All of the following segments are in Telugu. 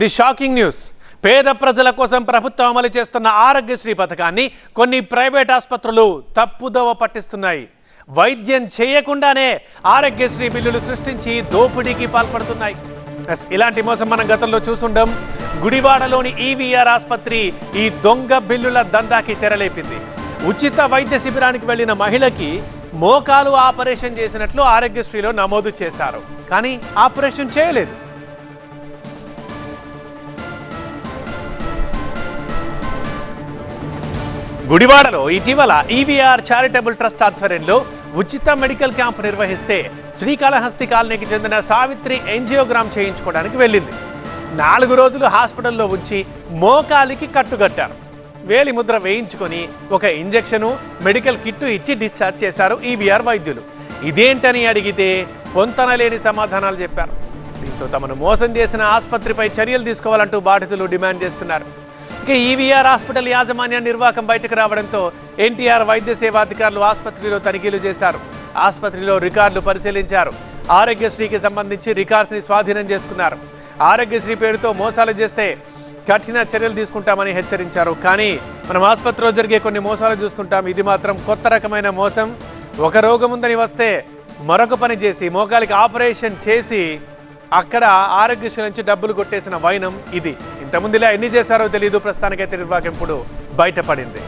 The shocking news. పేద ప్రజల కోసం ప్రభుత్వం అమలు చేస్తున్న ఆరోగ్యశ్రీ పథకాన్ని కొన్ని ప్రైవేట్ ఆసుపత్రులు తప్పుదోవ పట్టిస్తున్నాయి. వైద్యం చేయకుండానే ఆరోగ్యశ్రీ బిల్లులు సృష్టించి దోపిడీకి పాల్పడుతున్నాయి. ఎస్, ఇలాంటి మోసం మనం గతంలో చూసుండం. గుడివాడలోని ఈవీఆర్ ఆసుపత్రి ఈ దొంగ బిల్లుల దందాకి తెరలేపింది. ఉచిత వైద్య శిబిరానికి వెళ్ళిన మహిళకి మోకాలు ఆపరేషన్ చేసినట్లు ఆరోగ్యశ్రీలో నమోదు చేశారు. కానీ ఆపరేషన్ చేయలేదు. గుడివాడలో ఇటీవల ఈవీఆర్ చారిటబుల్ ట్రస్ట్ ఆధ్వర్యంలో ఉచిత మెడికల్ క్యాంప్ నిర్వహిస్తే శ్రీకాళహస్తి కాలనీకి చెందిన సావిత్రి ఎన్జియోగ్రామ్ చేయించుకోవడానికి వెళ్ళింది. నాలుగు రోజులు హాస్పిటల్లో ఉంచి మోకాలికి కట్టుగట్టారు. వేలి ముద్ర వేయించుకొని ఒక ఇంజెక్షను మెడికల్ కిట్టు ఇచ్చి డిశ్చార్జ్ చేశారు ఈవీఆర్ వైద్యులు. ఇదేంటని అడిగితే పొంతనలేని సమాధానాలు చెప్పారు. దీంతో తమను మోసం చేసిన ఆసుపత్రిపై చర్యలు తీసుకోవాలంటూ బాధితులు డిమాండ్ చేస్తున్నారు. ఈవీఆర్ హాస్పిటల్ యాజమాన్య నిర్వాహకం బయటకు రావడంతో ఎన్టీఆర్ వైద్య సేవాధికారులు ఆసుపత్రిలో తనిఖీలు చేశారు. ఆసుపత్రిలో రికార్డులు పరిశీలించారు. ఆరోగ్యశ్రీకి సంబంధించి రికార్డ్స్ని స్వాధీనం చేసుకున్నారు. ఆరోగ్యశ్రీ పేరుతో మోసాలు చేస్తే కఠిన చర్యలు తీసుకుంటామని హెచ్చరించారు. కానీ మనం ఆసుపత్రిలో జరిగే కొన్ని మోసాలు చూస్తుంటాం. ఇది మాత్రం కొత్త రకమైన మోసం. ఒక రోగం ఉందని వస్తే మరొక పని చేసి మోకాలికి ఆపరేషన్ చేసి అక్కడ ఆరోగ్యశ్రీ నుంచి డబ్బులు కొట్టేసిన వైనం ఇది. ఇంతకుముందు ఇలా ఎన్ని చేశారో తెలియదు ప్రస్తుతానికైతే నిర్వాహకం ఇప్పుడు బయటపడింది.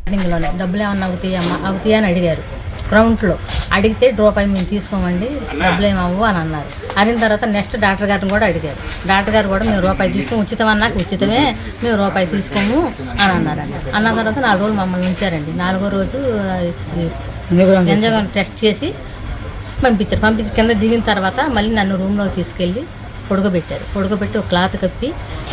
స్టార్టింగ్లోనే డబ్బులు ఏమన్నా అవుతాయమ్మా అవుతాయా అని అడిగారు. గ్రౌండ్లో అడిగితే రూపాయి మేము తీసుకోమండి డబ్బులు ఏమి అవ్వు అని అన్నారు. అడిగిన తర్వాత నెక్స్ట్ డాక్టర్ గారిని కూడా అడిగారు. డాక్టర్ గారు కూడా మేము రూపాయి తీసుకో ఉచితం అన్నాక ఉచితమే మేము రూపాయి తీసుకోము అని అన్నారండి. అన్న తర్వాత నాలుగు రోజులు మమ్మల్ని ఉంచారండి. నాలుగో రోజు ఎంజాయ్ టెస్ట్ చేసి పంపించారు. పంపించి కింద దిగిన తర్వాత మళ్ళీ నన్ను రూమ్లోకి తీసుకెళ్ళి పొడుగబెట్టారు పొడగబెట్టి ఒక క్లాత్ కప్పి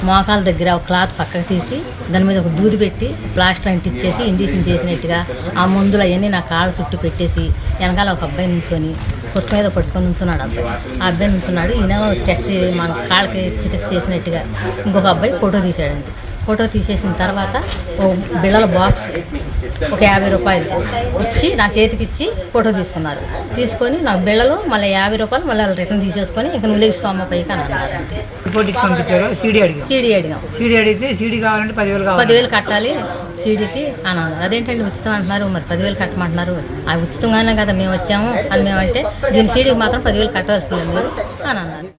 మోకాల దగ్గర ఒక క్లాత్ పక్కకు తీసి దాని మీద ఒక దూది పెట్టి ప్లాస్టర్ అంటించేసి ఇండిషన్ చేసినట్టుగా ఆ మందులు అవన్నీ నా కాళ్ళ చుట్టూ పెట్టేసి వెనకాల ఒక అబ్బాయి నుంచొని కొత్త మీద పట్టుకొని నుంచున్నాడు అబ్బాయి. ఆ అబ్బాయి నుంచున్నాడు. ఈయన టెస్ట్ మన కాళ్ళకి చికిత్స చేసినట్టుగా ఇంకొక అబ్బాయి ఫోటో తీసాడండి ఫోటో తీసేసిన తర్వాత ఓ బిళ్ళల బాక్స్ ఒక యాభై రూపాయలు ఇచ్చి నా చేతికి ఇచ్చి ఫోటో తీసుకున్నారు. తీసుకొని నాకు బిళ్ళలు మళ్ళీ యాభై రూపాయలు మళ్ళీ రిటర్న్ తీసేసుకొని ఇంకా నువ్వు లేచిపోమ్మ పైకి అని అన్నారు. పంపించారు? సీడీ అడిగాం. సీడీ అడిగాం. సీడీ అడిగితే సీడీ కావాలంటే పదివేలు కావాలి. పదివేలు కట్టాలి సీడీకి అని అన్నారు. అదేంటండి ఉచితం అంటున్నారు? మరి పదివేలు కట్టమంటున్నారు? ఆ ఉచితంగానే కదా మేము వచ్చాము. అని మేమంటే దీని సీడీకి మాత్రం పదివేలు కట్టవలసింది మీరు అని అన్నారు.